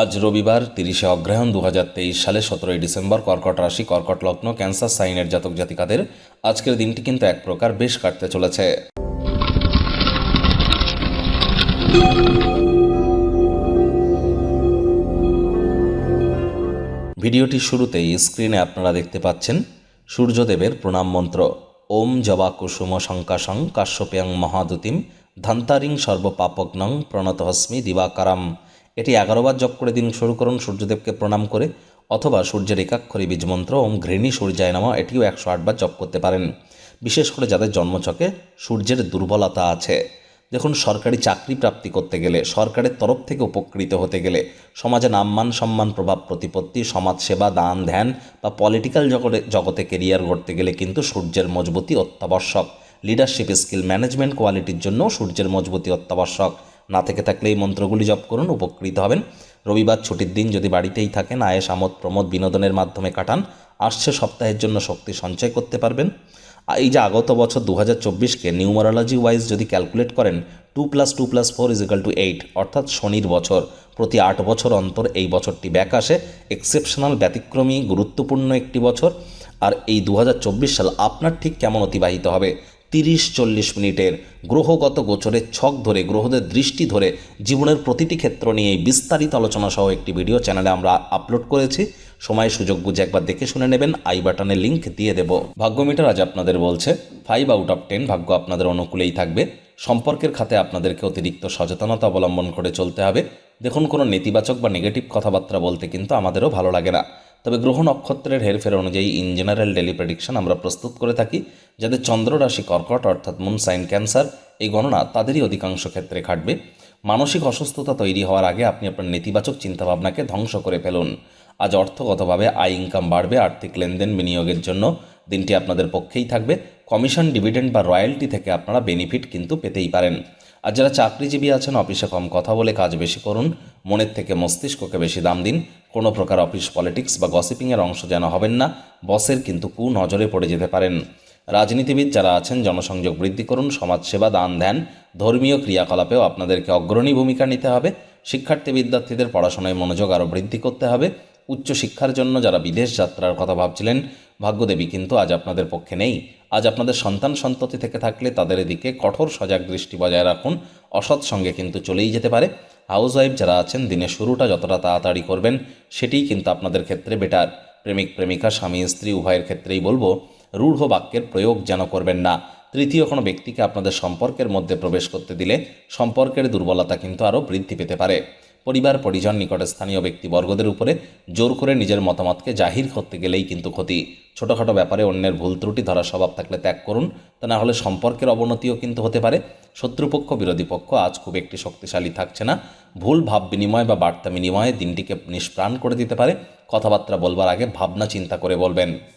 আজ রবিবার, তিরিশে অগ্রহায়ণ দু হাজার তেইশ সালে সতেরোই ডিসেম্বর কর্কট রাশি, কর্কট লগ্ন, ক্যান্সার, সাইনের জাতক জাতিকাদের আজকের দিনটি কিন্তু এক প্রকার বেশ কাটতে চলেছে। ভিডিওটি শুরুতেই স্ক্রিনে আপনারা দেখতে পাচ্ছেন সূর্যদেবের প্রণাম মন্ত্র। ওম জবা কুসুম শঙ্কাশং কাশ্যপেয়ং মহাদুতিম ধান্তারিং সর্বপাপগ্নং প্রণতহস্মি দিবাকারাম। এটি এগারোবার জপ করে দিন শুরু করুন, সূর্যদেবকে প্রণাম করে, অথবা সূর্যের একাক্ষরী বীজ মন্ত্র ওম ঘৃণী সূর্যায় নামা, এটিও একশো আটবার জপ করতে পারেন। বিশেষ করে যাদের জন্মচকে সূর্যের দুর্বলতা আছে। দেখুন, সরকারি চাকরি প্রাপ্তি করতে গেলে, সরকারের তরফ থেকে উপকৃত হতে গেলে, সমাজে নাম্মান সম্মান, প্রভাব, প্রতিপত্তি, সমাজসেবা, দান, ধ্যান বা পলিটিক্যাল জগতে জগতে কেরিয়ার গড়তে গেলে কিন্তু সূর্যের মজবুতি অত্যাবশ্যক। লিডারশিপ স্কিল ম্যানেজমেন্ট কোয়ালিটির জন্য সূর্যের মজবুতি অত্যাবশ্যক। না থেকে থাকলে এই মন্ত্রগুলি জপ করুন, উপকৃত হবেন। রবিবার ছুটির দিন যদি বাড়িতেই থাকেন আয়েস আমোদ, প্রমোদ বিনোদনের মাধ্যমে কাটান, আসছে সপ্তাহের জন্য শক্তি সঞ্চয় করতে পারবেন। এই যে আগত বছর দু হাজার চব্বিশকে নিউমারোলজি ওয়াইজ যদি ক্যালকুলেট করেন, two plus two plus four equal to eight, অর্থাৎ শনির বছর। প্রতি আট বছর অন্তর এই বছরটি ব্যাক আসে। এক্সেপশনাল, ব্যতিক্রমী, গুরুত্বপূর্ণ একটি বছর। আর এই দু হাজার চব্বিশ সাল আপনার ঠিক কেমন অতিবাহিত হবে? তিরিশ চল্লিশ মিনিটের গ্রহগত গোচরের ছক ধরে, গ্রহদের দৃষ্টি ধরে জীবনের প্রতিটি ক্ষেত্র নিয়ে বিস্তারিত আলোচনা সহ একটি ভিডিও চ্যানেলে আমরা আপলোড করেছি। সময়, সুযোগ বুঝে একবার দেখে শুনে নেবেন। আই বাটনে লিঙ্ক দিয়ে দেব। ভাগ্যমিটার আজ আপনাদের বলছে ফাইভ আউট অফ টেন ভাগ্য আপনাদের অনুকূলেই থাকবে। সম্পর্কের খাতে আপনাদেরকে অতিরিক্ত সচেতনতা অবলম্বন করে চলতে হবে। দেখুন, কোনো নেতিবাচক বা নেগেটিভ কথাবার্তা বলতে কিন্তু আমাদেরও ভালো লাগে না। তবে গ্রহ নক্ষত্রের হেরফের অনুযায়ী ইন জেনারেল ডেলি প্রেডিকশন আমরা প্রস্তুত করে থাকি যাদের চন্দ্র রাশি কর্কট অর্থাৎ মুন সাইন ক্যান্সার এই গণনা তাদেরই অধিকাংশ ক্ষেত্রে খাটবে মানসিক অসুস্থতা তৈরি হওয়ার আগে আপনি আপনার নেতিবাচক চিন্তাভাবনাকে ধ্বংস করে ফেলুন। আজ অর্থগতভাবে আয় ইনকাম বাড়বে, আর্থিক লেনদেন বিনিয়োগের জন্য দিনটি আপনাদের পক্ষেই থাকবে। কমিশন ডিভিডেন্ড বা রয়্যালটি থেকে আপনারা বেনিফিট কিন্তু পেতেই পারেন। আর যারা চাকরিজীবী আছেন, অফিসে কম কথা বলে কাজ বেশি করুন। মনের থেকে মস্তিষ্ককে বেশি দাম দিন। কোনো প্রকার অফিস পলিটিক্স বা গসিপিংয়ের অংশ যেন হবেন না। বসের কিন্তু কু নজরে পড়ে যেতে পারেন। রাজনীতিবিদ যারা আছেন, জনসংযোগ বৃদ্ধি করুন, সমাজসেবা দান ধ্যান ধর্মীয় ক্রিয়াকলাপেও আপনাদেরকে অগ্রণী ভূমিকা নিতে হবে। শিক্ষার্থী বিদ্যার্থীদের পড়াশোনায় মনোযোগ আরও বৃদ্ধি করতে হবে। উচ্চশিক্ষার জন্য যারা বিদেশ যাত্রার কথা ভাবছিলেন ভাগ্যদেবী, কিন্তু আজ আপনাদের পক্ষে নেই। আজ আপনাদের সন্তান সন্ততি থেকে থাকলে তাদের এদিকে কঠোর সজাগ দৃষ্টি বজায় রাখুন। অসৎ সঙ্গে কিন্তু চলেই যেতে পারে। হাউস ওয়াইফ যারা আছেন, দিনের শুরুটা যতটা তাড়াতাড়ি করবেন, সেটিই কিন্তু আপনাদের ক্ষেত্রে বেটার। প্রেমিক, প্রেমিকা, স্বামী, স্ত্রী, উভয়ের ক্ষেত্রেই বলব, রূঢ় বাক্যের প্রয়োগ যেন করবেন না। তৃতীয় কোনো ব্যক্তিকে আপনাদের সম্পর্কের মধ্যে প্রবেশ করতে দিলে সম্পর্কের দুর্বলতা কিন্তু আরও বৃদ্ধি পেতে পারে। পরিবার, পরিজন নিকটে স্থানীয় ব্যক্তিবর্গদের উপরে জোর করে নিজের মতামতকে জাহির করতে গেলেই কিন্তু ক্ষতি। ছোটোখাটো ব্যাপারে অন্যের ভুল ত্রুটি ধরার স্বভাব থাকলে ত্যাগ করুন, তা না হলে সম্পর্কের অবনতিও কিন্তু হতে পারে। শত্রুপক্ষ, বিরোধী পক্ষ আজ খুব একটি শক্তিশালী থাকছে না। ভুল ভাব বিনিময় বা বার্তা বিনিময়ে দিনটিকে নিষ্প্রাণ করে দিতে পারে। কথাবার্তা বলবার আগে ভাবনা চিন্তা করে বলবেন।